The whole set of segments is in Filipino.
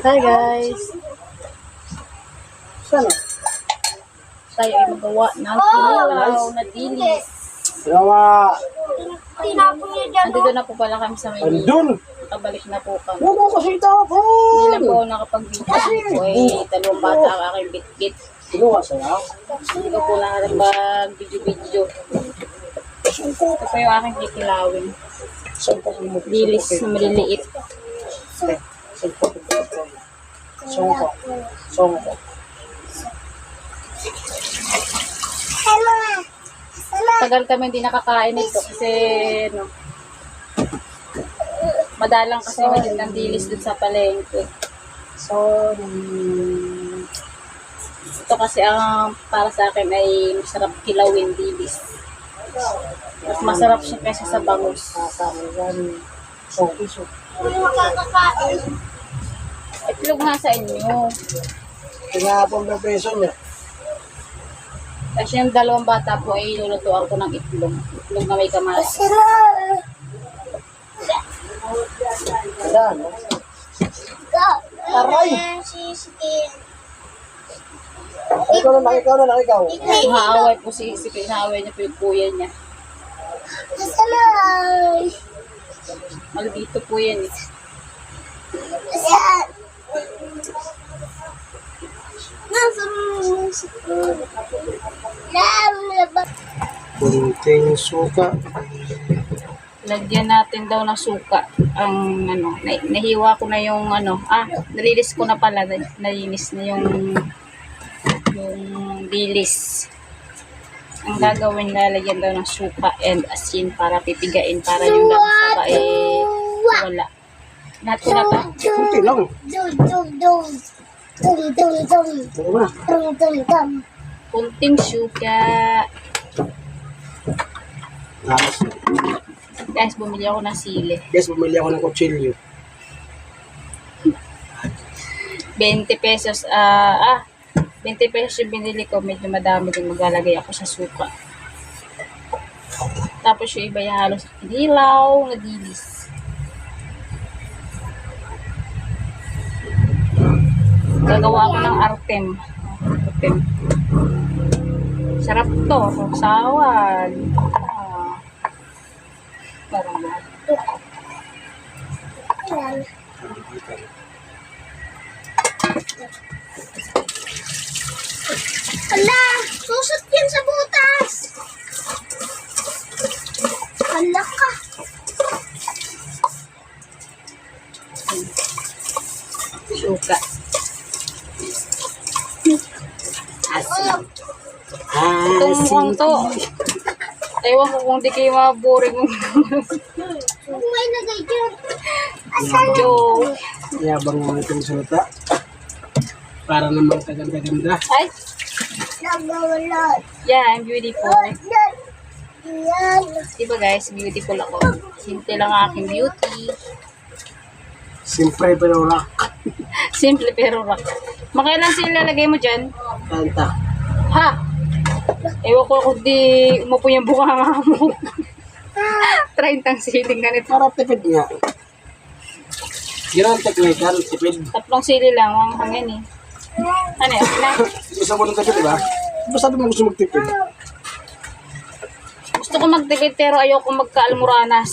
Hi guys! Sana? Tayo ay magawa ng kinilaw na dilis. Dyan. Andito na po pala kami sa Maynila. Andun. Nakabalik na po kami. Huwag mo kasi tapon. Hindi na po ako nakapag-video po eh. Dalawang bata ang aking bit-bit. Kinuha sa'yo. Hindi ko po nakapag-video-video. Ito po yung aking kikilawin. Pa? Dilis na maliliit. Saan pa Song ko. Song ko. Hello. Tagal kami hindi nakakain nito kasi no, madalang kasi maging ng dilis dun sa palengke. So, hmm, ito kasi ang para sa akin ay masarap kilawin dilis. Mas masarap siya kaysa sa bangus. Song piso. Kung makakakain. Itlog nga sa inyo. Tinapon na peso niya. Kasi yung dalawang bata po ay lulutuan ko ng itlog. Itlog na may. Ayan. Go. Aray. Ikaw na lang, ikaw na lang, ikaw. Haaway po si Isip. Haaway niya po yung kuya niya. Asalay. Maldito po yan eh. Asan. Kunting suka. Lagyan natin daw ng suka. Ang ano, na, nahiwa ko na yung ano, ah, nalilis ko na pala. na- Nalinis na yung yung dilis. Ang gagawin, lalagyan daw ng suka and asin para pipigain para yung lansaba eh wala. Lahat ko na to. Kunti lang. Dum dum dum. Dum dum dum. Na? Dum dum dum. Kunting suka. Tapos, Guys, bumili ako ng sili. guys, bumili ako ng kutsilyo. 20 pesos, ah, ah, 20 pesos yung binili ko, medyo madami din maglalagay ako sa suka. Tapos yung iba yung halos dilaw, na Gagawa ako ng artem. Artem. Sarap to, sawan. Ah. Parang susot Mukhang to. Ewan ko kung di kayo maboring mo. Kung may nagay dyan. Joke. Yabang mga itong salita. Para naman kaganda-ganda. Ay, Nagawalot. yeah, I'm beautiful. Diba guys, beautiful ako. Simple lang ang aking beauty. Siyempre, pero rock. Simple pero rock. Makailan sila lalagay mo dyan? Kanta. Ha? Ewan ko kung di umupo yung bunganga mo. 30 ang siling ganito. Para tipid nga. Yan ang technical, tipid. Tatlong sili lang, ang hangin eh. Ano yun? Na, Gusto mo ng tipid, di ba? Basta mo gusto magtipid. gusto ko magtipid pero ayoko magkaalmoranas.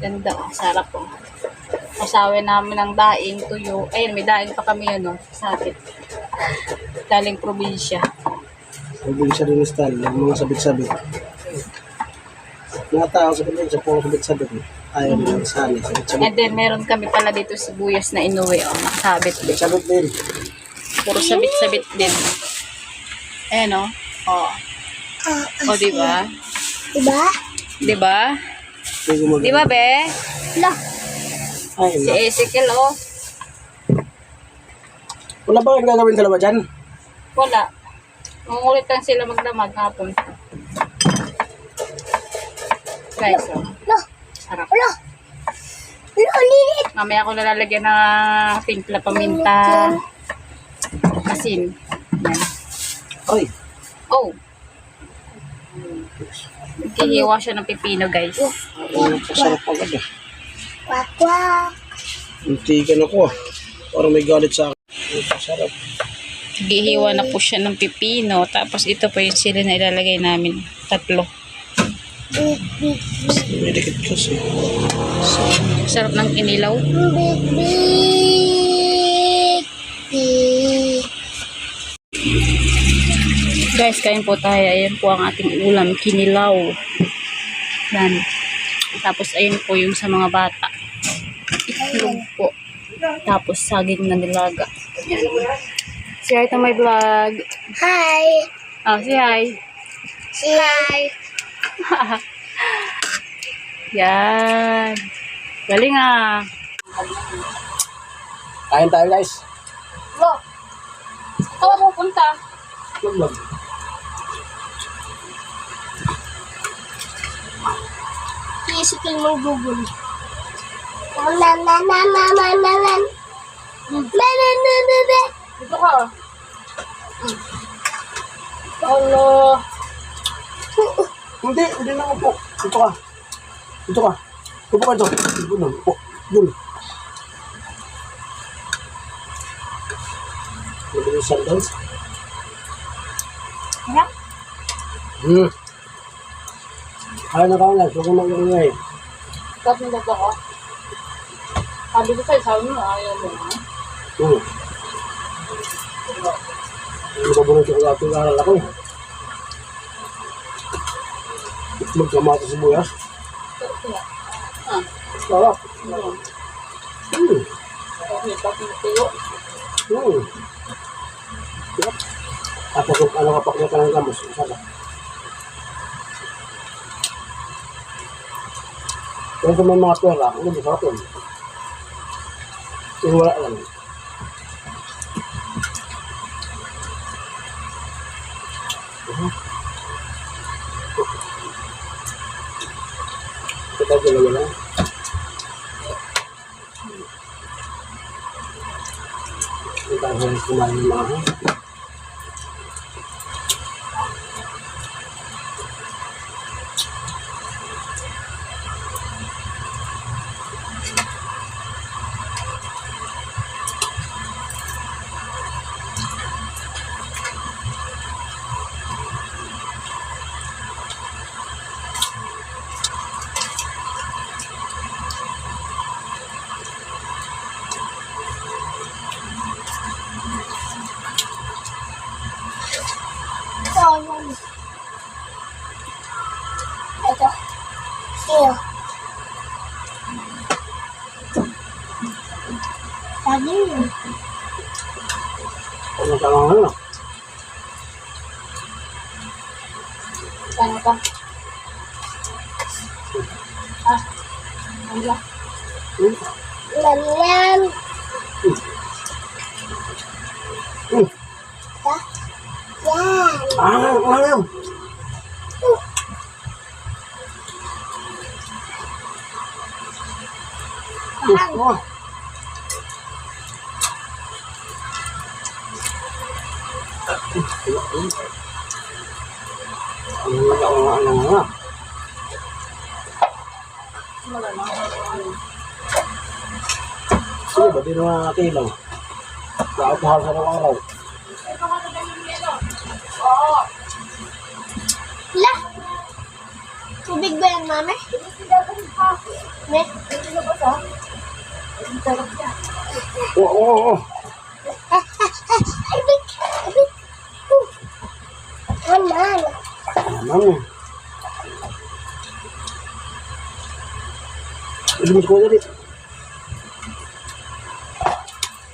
Ganda, ang sarap po. Kasawin namin ng daing, tuyo. Ayun, may daing pa kami yun, no? Sakit. Galing probinsya. Sabi siya rin style, yung mga sabit-sabit. Mga tao sa sa puro sabit-sabit. Ayaw nila sali, sabit-sabit. And then, meron kami pala dito sibuyas na inuwi. O, nakasabit din. Sabit din. Puro sabit-sabit din. Ayan, o. O, o diba? Diba? Diba? Mo Diba, be? Hala. Ay, Si Ezekiel, o. wala ba kang gagawin dalawa dyan? Wala. Mangulit lang sila magdamag hapon. Guys, o. Hala. Sarap. Ang liit. Mamaya ko nalalagyan ng timpla paminta. Asin. Yan. Ay, Oh. Hihiwa siya ng pipino, guys. Ang pasarap agad ah. Kwak, kwak. Muntikan ako ah. Parang may galit sa akin. Ang pasarap. Gihiwa na po siya ng pipino. Tapos ito po yung sili na ilalagay namin. Tatlo. Big, big, May dikit kasi. So, sarap ng inilaw. big, big, big. Guys, kain po tayo. Ayan po ang ating ulam. Kinilaw. Yan. Tapos ayun po yung sa mga bata. Itlog po. Tapos saging na nilaga. Si Hi to my vlog. Hi. Ah, si Hi. Say hi. Yan. Galing ah. Kain tayo guys. Lo. Ikaw ang pupunta. Vlog. Nan, nan, nan, nan. Nan, nan, nan, nan, nan. Dito ka. Hello. Hindi, hindi na upo. Dito ka. Dito ka. Upo ka dito. Upo na. Upo. Lagyan yung sandals. Harap. Hmm. Kaya na guys. Huwag mo mag-ingay. Tapos mo dito ko. Sabi ko sa'yo, sabi mo, ayaw mo. ah. Hmm. Hindi ko ba ng tsokolate yung aral ako eh. Magkamata sa buyas. Ah, Sarap. yun. Hmm. Okay, tapos mo tuyo. Hmm. Sarap. Tapos ano kapak niya ka ng gamos. Sarap. Kaya kung may mga pera, ano ba sarap yun? Yung wala lang. Kita dalawa lang. Kita harus kumain ano ba? Hmm? Lam, lam. Hmm. Ta. Yan. Ah, ano? Ah. Ano nga ako nga ano nga. Sige ba, di naman nakilaw. Nakapahal sa araw. La. Tubig ba yan, mami? Ne? Oo, oo, oo. Ah, ah, ah. Ay, big. Ay, big. Uh. Aman. Naman eh. Ilimit ko dali.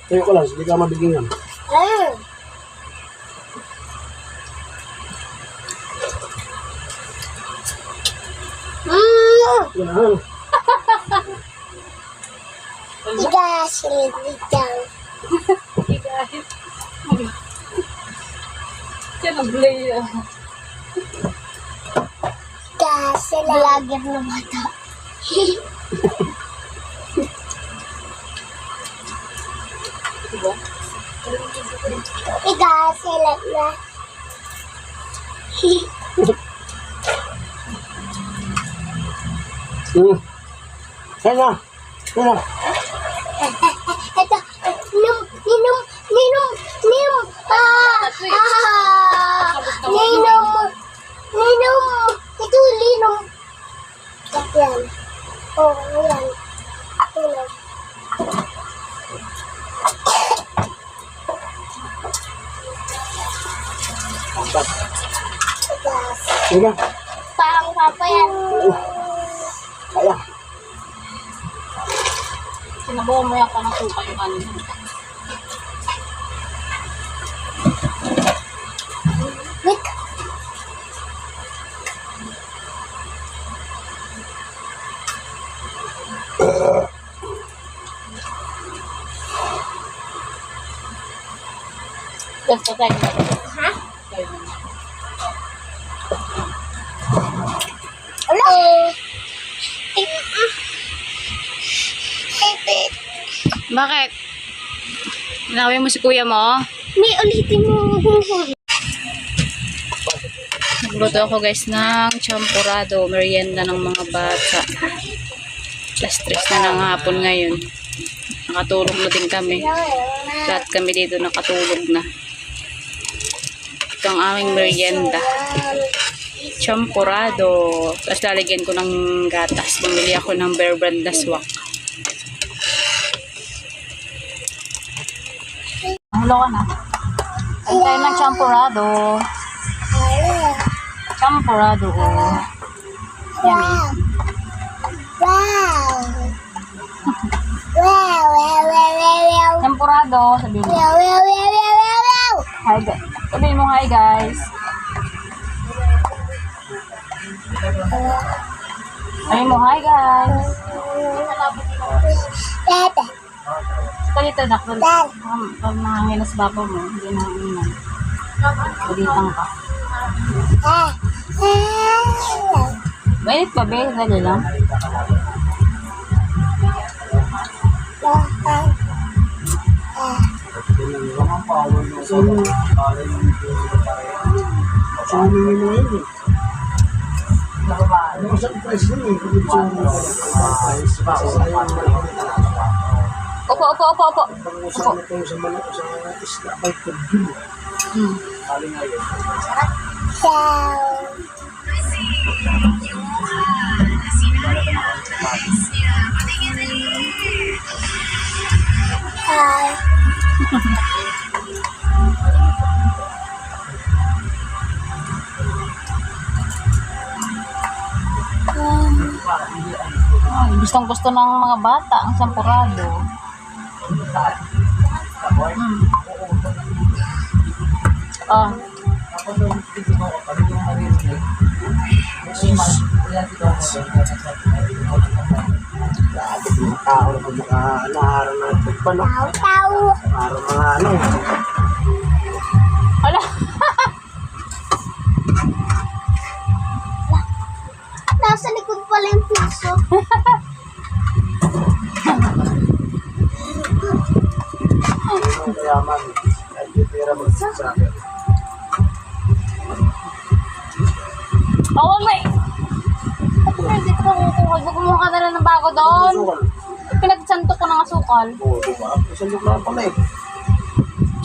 Tayo ko lang, hindi ka mabigyan. Ah. Mm. Yan. Tiga silidang. Sino blay ah? Tiga sila. Vlogger na bata diba? Igas, hilap na. Hmm. Sana. Sana. Na. Parang papa yan. Kaya. Sinabaw mo yan pa ng suka yung ano. Wait. Tayo. Ha? Bakit? Nawin mo si kuya mo? May ulitin mo. Nagluto ako guys ng champurado, merienda ng mga bata. Alas stress na ng hapon ngayon. Nakatulog na din kami. Lahat kami dito nakatulog na. Ito ang aming merienda. Champurado. Tapos lalagyan ko ng gatas. Bumili ako ng Bear Brand Laswak. Hulo ka na. Ang tayo ng champurado. Champurado. Oh. Yummy. Wow. Wow, wow, wow, wow, wow. Champurado. Sabihin mo. Wow, wow, wow, wow, wow, wow. Hi, guys. Sabihin mo hi, guys. Sabihin mo hi, guys. Tete. Ito dito, dakdal. Dad. Pag nanganginas baba mo, hindi na uminan. Pagitang ka. Ah. Ah. Mainit pa, be. Dali lang. Sabi na yun eh. Ano sa nun eh? Kung gusto mo price, sasayang mo lang. Opo, opo, sa sa isla, by. Hmm. Kali. Hi. Gustong gusto ng mga bata ang champurado. Hmm. Ah, Lahat ng mga tao na pag naka-anaharan na pagpano. Tao, tao. Para mga ano. Asukal. Oo, diba? Isang look lang pala eh.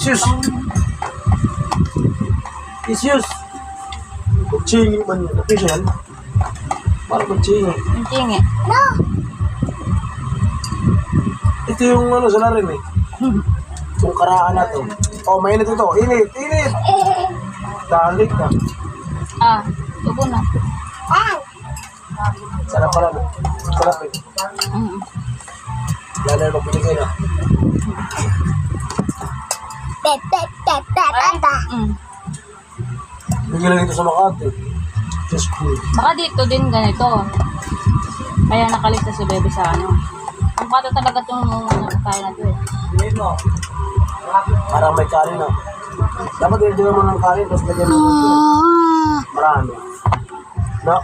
Sus! Isyus! Kutsingi man yun. Official. Parang kutsingi. Yung tingi. No. Ito yung ano sa larin eh. Yung karaan na to. Oh, mainit ito. Init! Init! Dalik ka. Ah, tubo na. Ah. Sarap pala. Sarap eh. Mm. Lalo na pag binigay na. Mm. Bigyan lang ito sa Makati. Sa school. Baka dito din ganito. Kaya nakalista si Bebe sa ano. Ang bata talaga itong ano, kaya na to eh. Para may kanin na. Dapat hindi mo ng kanin, tapos lagyan mo ito. Ah. Marami. No?